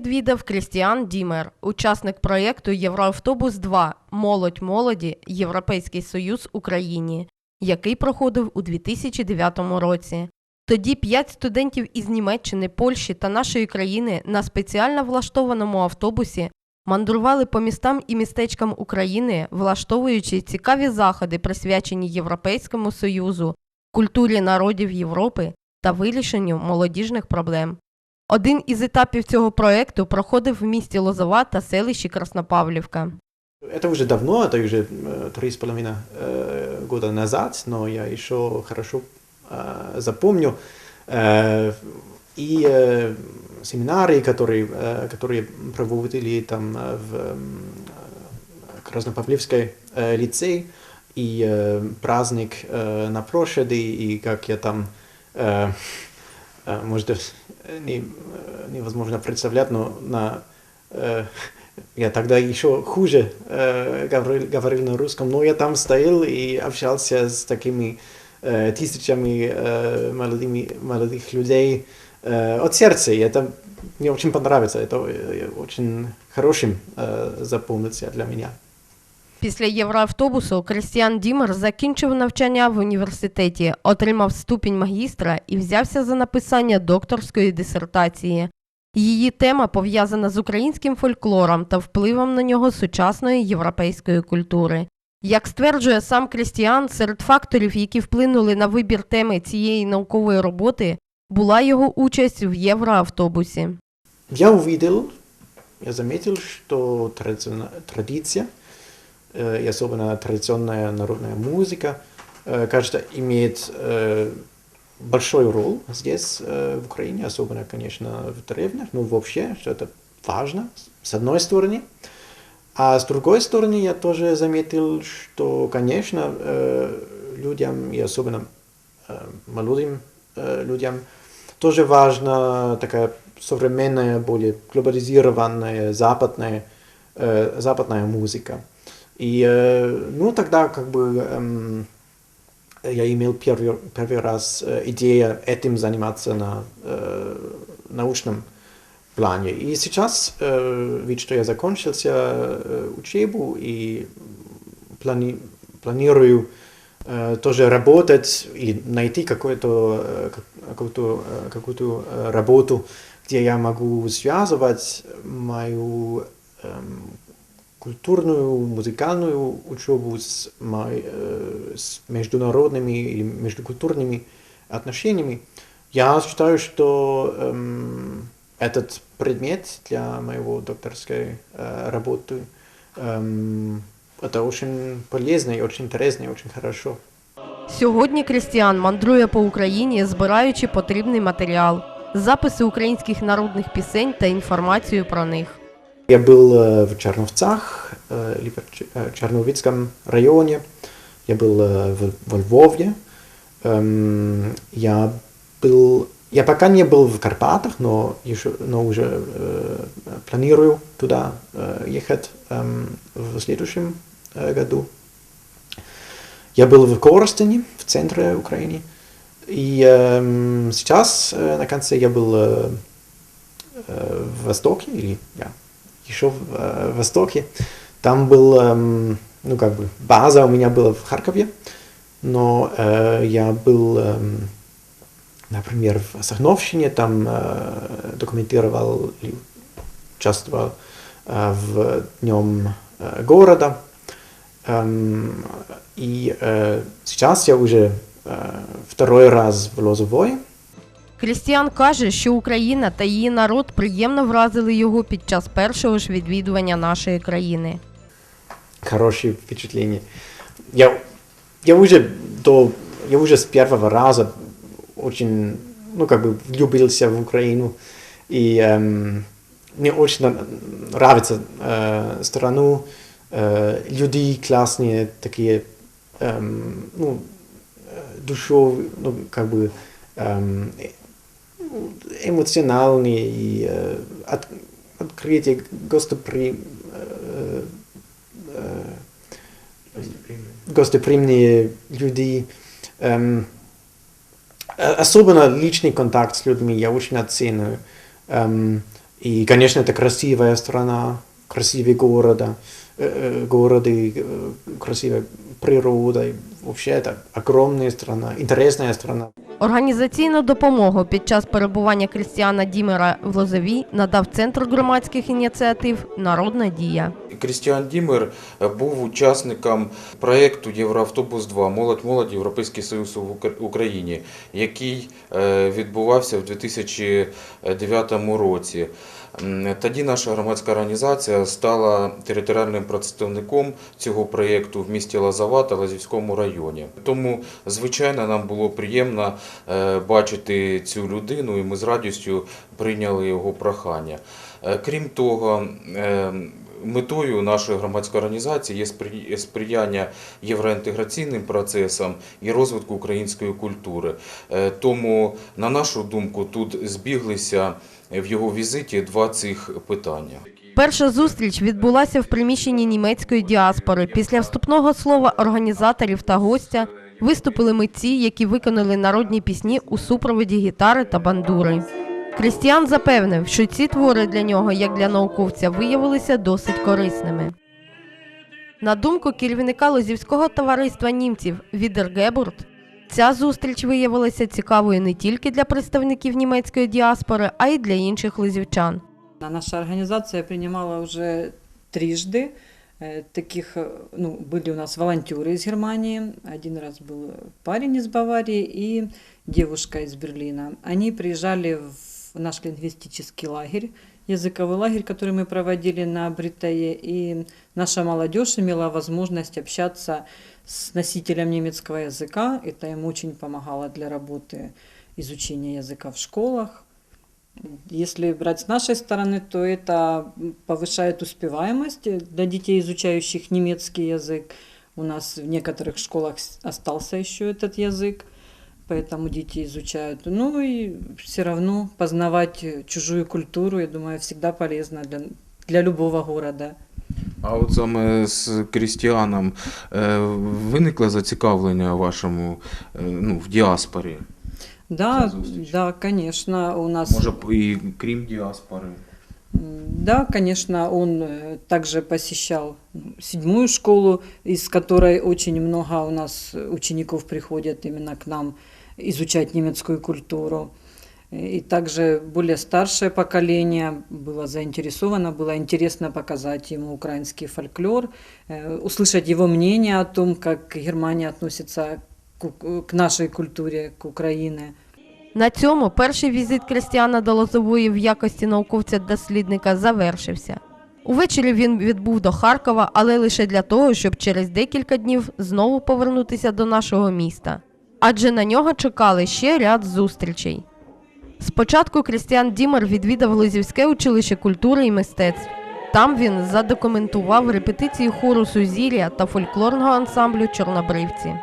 відвідав Крістіан Дімер, учасник проєкту Євроавтобус 2 Молодь молоді Європейський Союз Україні, який проходив у 2009 році. Тоді п'ять студентів із Німеччини, Польщі та нашої країни на спеціально влаштованому автобусі мандрували по містам і містечкам України, влаштовуючи цікаві заходи, присвячені Європейському Союзу, культурі народів Європи та вирішенню молодіжних проблем. Один із етапів цього проекту проходив в місті Лозова та селищі Краснопавлівка. Это уже давно, это уже э, три с половиной э, года назад, но я еще хорошо э, запомню. Э, и э, семинары, которые, э, которые проводили там э, в э, Краснопавлівській э, лицей, и э, праздник э, на площади, и как я там, э, э, может, э, не, э, невозможно представлять, но на э, я тогда еще хуже э, говорил, говорил на русском, но я там стоял и общался с такими э, тысячами э, молодыми, молодых людей э, от сердца. И это мне очень понравится. Это э, очень хорошим э, запомнится для меня. Після євроавтобусу Крістіан Дімер закінчив навчання в університеті, отримав ступінь магістра і взявся за написання докторської дисертації. Її тема пов'язана з українським фольклором та впливом на нього сучасної європейської культури. Як стверджує сам Крістіан, серед факторів, які вплинули на вибір теми цієї наукової роботи, була його участь в євроавтобусі. Я увидел, я заметил, традиция, э, и особенно традиционная народная музыка, э, кажется, имеет э, большую роль здесь, э, в Украине, особенно, конечно, в деревнях, но вообще, что это важно, с одной стороны. А с другой стороны, я тоже заметил, что, конечно, э, людям, и особенно э, молодым э, людям, тоже важна такая современная, более глобализированная западная, э, западная музыка. И э, ну тогда как бы эм, я имел первый, первый раз э, идея этим заниматься на э, научном плане. И сейчас, ведь что я закончился учебу и плани- планирую тоже работать или найти какую-то как- какую-то, какую-то э, работу, где я могу связывать мою эм, культурную, музыкальную учебу с, мой- э, с международными или междукультурными отношениями. Я считаю, что эм, этот предмет для моего докторской э, работы эм, это очень полезно и очень интересно и очень хорошо. Сьогодні Крістіан мандрує по Україні, збираючи потрібний матеріал, записи українських народних пісень та інформацію про них. Я был э, в Черновцах, э, в э, Черновицком районе. Я был в, во Львове. Эм, Я был... Я пока не был в Карпатах, но, еще, но уже планирую туда ехать эм, в следующем году. Я был в Коростене, в центре Украины. И эм, сейчас, на конце, я был в Востоке, или я еще в э, Востоке. Там был, эм, ну как бы, база у меня была в Харькове, но э, я был, эм, например, в Сахновщине, там э, документировал и участвовал э, в днем э, города. Эм, и э, сейчас я уже э, второй раз в Лозовой. Крістіан каже, що Україна та її народ приємно вразили його під час першого ж відвідування нашої країни. хорошие впечатления. Я, я уже до, я уже с первого раза очень, ну, как бы влюбился в Украину. И эм, мне очень на- нравится э, страну, э, люди классные, такие, эм, ну, э, душов, ну, как бы, эм, э, ну, эмоциональные и э, от, открытие, гостепри, э, э, гостеприимные люди. Эм, э, особенно личный контакт с людьми я очень оцениваю. Эм, И, конечно, это красивая страна, красивые города, э, э, города, э, красивая природа. Вообще это огромная страна, интересная страна. Організаційну допомогу під час перебування Крістіана Дімера в Лозовій надав Центр громадських ініціатив Народна дія. Крістіан Дімер був учасником проєкту Євроавтобус 2 Молодь молодь Європейський Союз в Ук- Україні, який е, відбувався в 2009 році. Тоді наша громадська організація стала територіальним представником цього проєкту в місті Лазава та Лазівському районі. Тому, звичайно, нам було приємно е, бачити цю людину, і ми з радістю прийняли його прохання. Е, Крім того, е, метою нашої громадської організації є спри- сприяння євроінтеграційним процесам і розвитку української культури. Е, Тому, на нашу думку, тут збіглися в його візиті два цих питання. Перша зустріч відбулася в приміщенні німецької діаспори. Після вступного слова організаторів та гостя виступили митці, які виконали народні пісні у супроводі гітари та бандури. Крістіан запевнив, що ці твори для нього, як для науковця, виявилися досить корисними. На думку керівника Лозівського товариства німців Відергебурт, ця зустріч виявилася цікавою не тільки для представників німецької діаспори, а й для інших лозівчан. А Наша организация принимала уже трижды э, таких, э, ну, были у нас волонтеры из Германии, один раз был парень из Баварии и девушка из Берлина. Они приезжали в наш лингвистический лагерь, языковой лагерь, который мы проводили на Бритае, и наша молодежь имела возможность общаться с носителем немецкого языка. Это им очень помогало для работы изучения языка в школах. Если брать с нашей стороны, то это повышает успеваемость для детей, изучающих немецкий язык. У нас в некоторых школах остался еще этот язык, поэтому дети изучают. Ну и все равно познавать чужую культуру, я думаю, всегда полезно для, для любого города. А от саме з Крістіаном е, виникло зацікавлення вашому е, ну, в діаспорі? Да, да, конечно, у нас... Може, і крім діаспори? Да, конечно, он э, также посещал ну, седьмую школу, из которой очень много у нас учеников приходят именно к нам изучать немецкую культуру. Э, И также более старшее поколение было заинтересовано, было интересно показать ему украинский фольклор, э, услышать его мнение о том, как Германия относится к, у- к нашей культуре, к Украине. На цьому перший візит Крістіана до Лозової в якості науковця-дослідника завершився. Увечері він відбув до Харкова, але лише для того, щоб через декілька днів знову повернутися до нашого міста. Адже на нього чекали ще ряд зустрічей. Спочатку Крістіан Дімер відвідав Лозівське училище культури і мистецтв. Там він задокументував репетиції хору Сузір'я та фольклорного ансамблю Чорнобривці.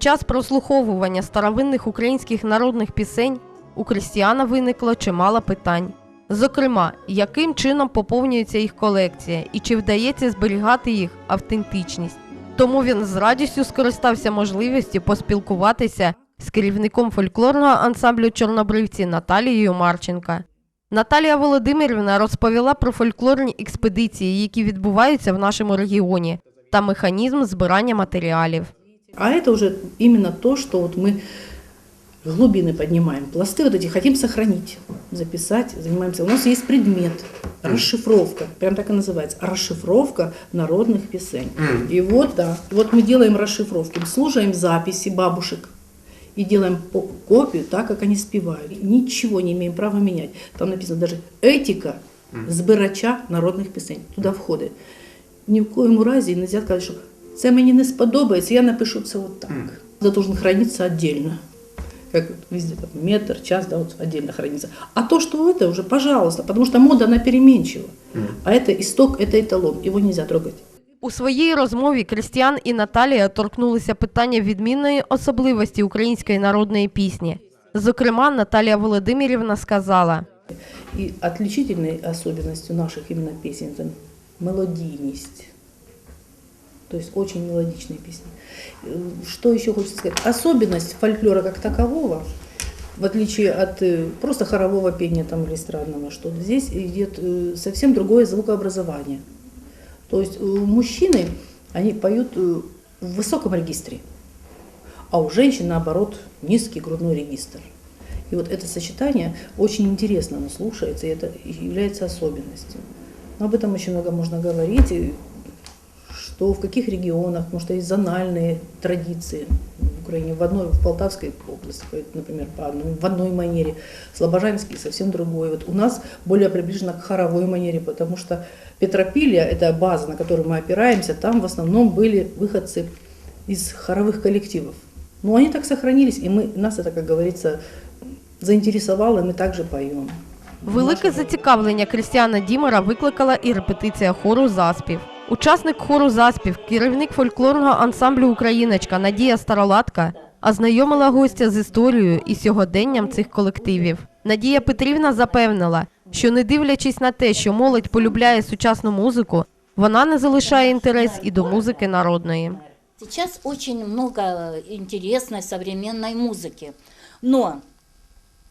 Час прослуховування старовинних українських народних пісень у Крістіана виникло чимало питань. Зокрема, яким чином поповнюється їх колекція і чи вдається зберігати їх автентичність. Тому він з радістю скористався можливістю поспілкуватися з керівником фольклорного ансамблю Чорнобривці Наталією Марченка. Наталія Володимирівна розповіла про фольклорні експедиції, які відбуваються в нашому регіоні, та механізм збирання матеріалів. А это уже именно то, что вот мы глубины поднимаем, пласты вот эти хотим сохранить, записать, занимаемся. У нас есть предмет, расшифровка, прям так и называется, расшифровка народных песен. И вот, да, вот мы делаем расшифровки, слушаем записи бабушек и делаем по- копию так, как они спевают. Ничего не имеем права менять. Там написано даже этика збирача народних пісень. Туди входить. Ні в коєму разі не можна сказати, що це мені не сподобається, я напишу це от так. Це должен храниться отдельно. Как вот везде там, метр, час, да, вот отдельно хранится. А то, что это уже, пожалуйста, потому что мода, она переменчива. А это исток, это эталон, его нельзя трогать. У своїй розмові Крістіан і Наталія торкнулися питання відмінної особливості української народної пісні. Зокрема, Наталія Володимирівна сказала: И отличительной особенностью наших именно песен это мелодийность. То есть очень мелодичные песни. Э, Что еще хочется сказать? Особенность фольклора как такового, в отличие от э, просто хорового пения там, или эстрадного, что здесь идет э, совсем другое звукообразование. То есть мужчины, они поют в высоком регистре, а у женщин, наоборот, низкий грудной регистр. И вот это сочетание очень интересно оно слушается, и это является особенностью. Но об этом очень много можно говорить, и что в каких регионах, потому что есть зональные традиции в Украине. В одной, в Полтавской области, поют, например, по одной, в одной манере, Слобожанский совсем другой. Вот у нас более приближено к хоровой манере, потому что Петропилья, это база, на которую мы опираемся, там в основном были выходцы из хоровых коллективов. Но они так сохранились, и мы, нас это, как говорится, заинтересовало, и мы также поем. Велике зацікавлення Крістіана Дімера викликала і репетиція хору заспів. Учасник хору заспів, керівник фольклорного ансамблю Україночка Надія Старолатка ознайомила гостя з історією і сьогоденням цих колективів. Надія Петрівна запевнила, що не дивлячись на те, що молодь полюбляє сучасну музику, вона не залишає інтерес і до музики народної. Сейчас очень много интересной современной музыки, но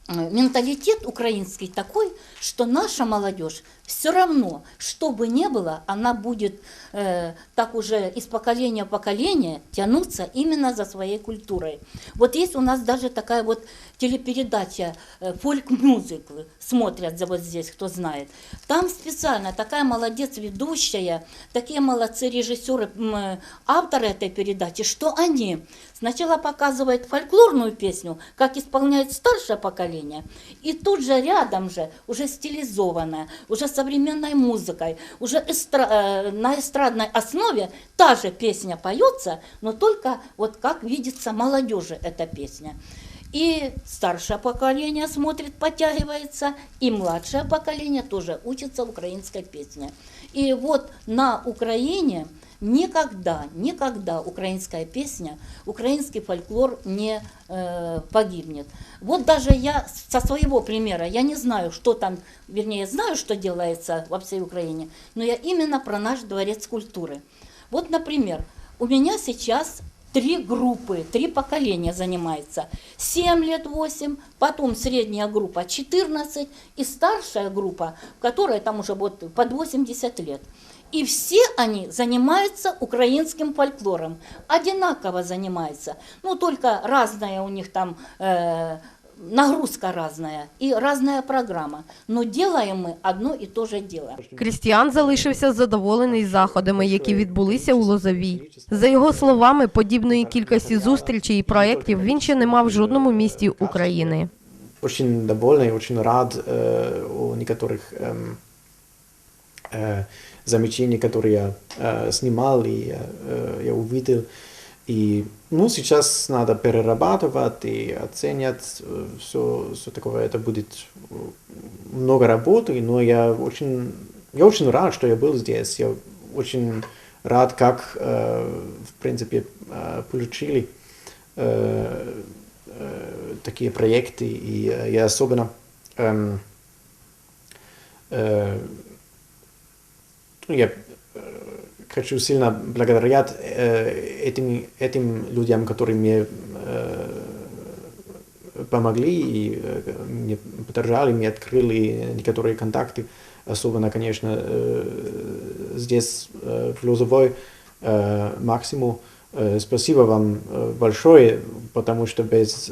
э, менталитет украинский такой, что наша молодежь все равно, что бы ни было, она будет э, так уже из поколения в поколение тянуться именно за своей культурой. Вот есть у нас даже такая вот телепередача э, фольк-мюзикл, смотрят вот здесь, кто знает. Там специально такая молодец ведущая, такие молодцы режиссеры, э, авторы этой передачи, что они сначала показывают фольклорную песню, как исполняет старшее поколение, и тут же рядом же уже стилизованная, уже с современной музыкой, уже эстра- э, на эстрадной основе та же песня поется, но только вот как видится молодежи эта песня. И старшее поколение смотрит, подтягивается, и младшее поколение тоже учится украинской песне. И вот на Украине никогда, никогда украинская песня, украинский фольклор не э, погибнет. Вот даже я со своего примера, я не знаю, что там, вернее, знаю, что делается во всей Украине, но я именно про наш дворец культуры. Вот, например, у меня сейчас три группы, три поколения занимается. 7 лет 8, потом средняя группа 14 и старшая группа, которая там уже вот под 80 лет. И все они занимаются украинским фольклором, одинаково занимаются. Ну, только разная у них там э, нагрузка разная и разная программа. Но делаем мы одно и то же дело. Крістіан залишився задоволений заходами, які відбулися у Лозовій. За його словами, подібної кількості зустрічей і проєктів він ще не мав в жодному місті України. очень довольный, очень рад э, о некоторых эм, э, замечаниях, которые я э, снимал и я, э, я увидел. И ну, сейчас надо перерабатывать и оценивать все, все такое. Это будет э, много работы, но я очень, я очень рад, что я был здесь. Я очень рад, как, э, в принципе, э, получили э, э, такие проекты, и э, я особенно эм, э, ну, я э, хочу сильно благодарить э, этим, этим людям, которые мне э, помогли и э, мне поддержали, мне открыли некоторые контакты, особенно, конечно, здесь, в Лозовой, Максиму. Спасибо вам большое, потому что без,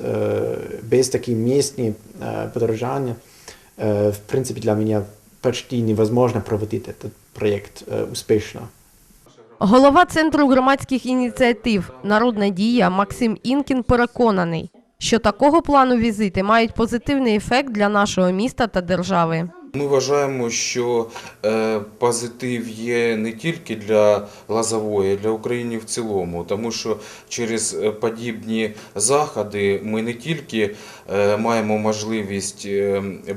без таких местных поддержания, э, в принципе, для меня почти невозможно проводить этот проект успешно. Голова Центру громадських ініціатив Народна дія Максим Інкін переконаний, що такого плану візити мають позитивний ефект для нашого міста та держави. Ми вважаємо, що е, позитив є не тільки для Лазової, а для України в цілому, тому що через е, подібні заходи ми не тільки е, маємо можливість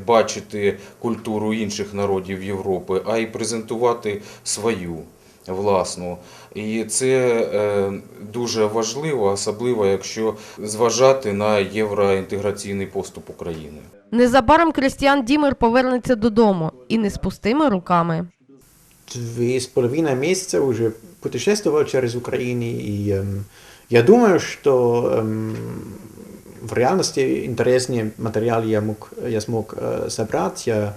бачити культуру інших народів Європи, а й презентувати свою власну. І це е, дуже важливо, особливо якщо зважати на євроінтеграційний поступ України. Незабаром Крістіан Дімер повернеться додому і не з пустими руками. Две с половиной месяца уже путешествовал через Украину, и эм, я думаю, что эм, в реальности интереснее материал я, мог, я смог э, собрать. Я,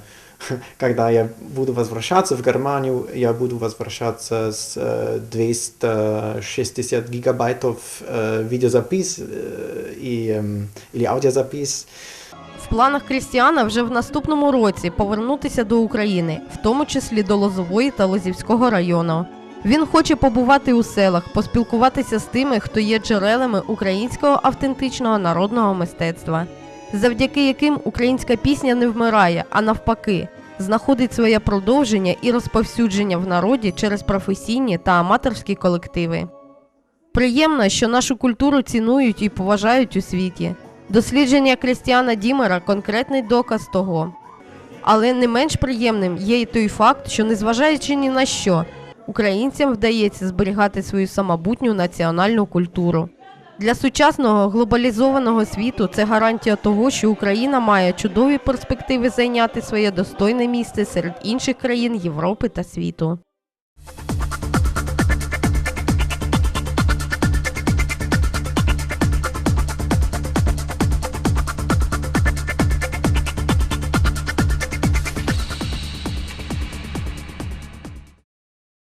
когда я буду возвращаться в Германию, я буду возвращаться с э, 260 гигабайтов э, видеозапись э, и, эм, или аудиозапись. В планах Крістіана вже в наступному році повернутися до України, в тому числі до Лозової та Лозівського району. Він хоче побувати у селах, поспілкуватися з тими, хто є джерелами українського автентичного народного мистецтва, завдяки яким українська пісня не вмирає, а навпаки, знаходить своє продовження і розповсюдження в народі через професійні та аматорські колективи. Приємно, що нашу культуру цінують і поважають у світі. Дослідження Крістіана Дімера конкретний доказ того. Але не менш приємним є й той факт, що незважаючи ні на що, українцям вдається зберігати свою самобутню національну культуру. Для сучасного глобалізованого світу це гарантія того, що Україна має чудові перспективи зайняти своє достойне місце серед інших країн Європи та світу.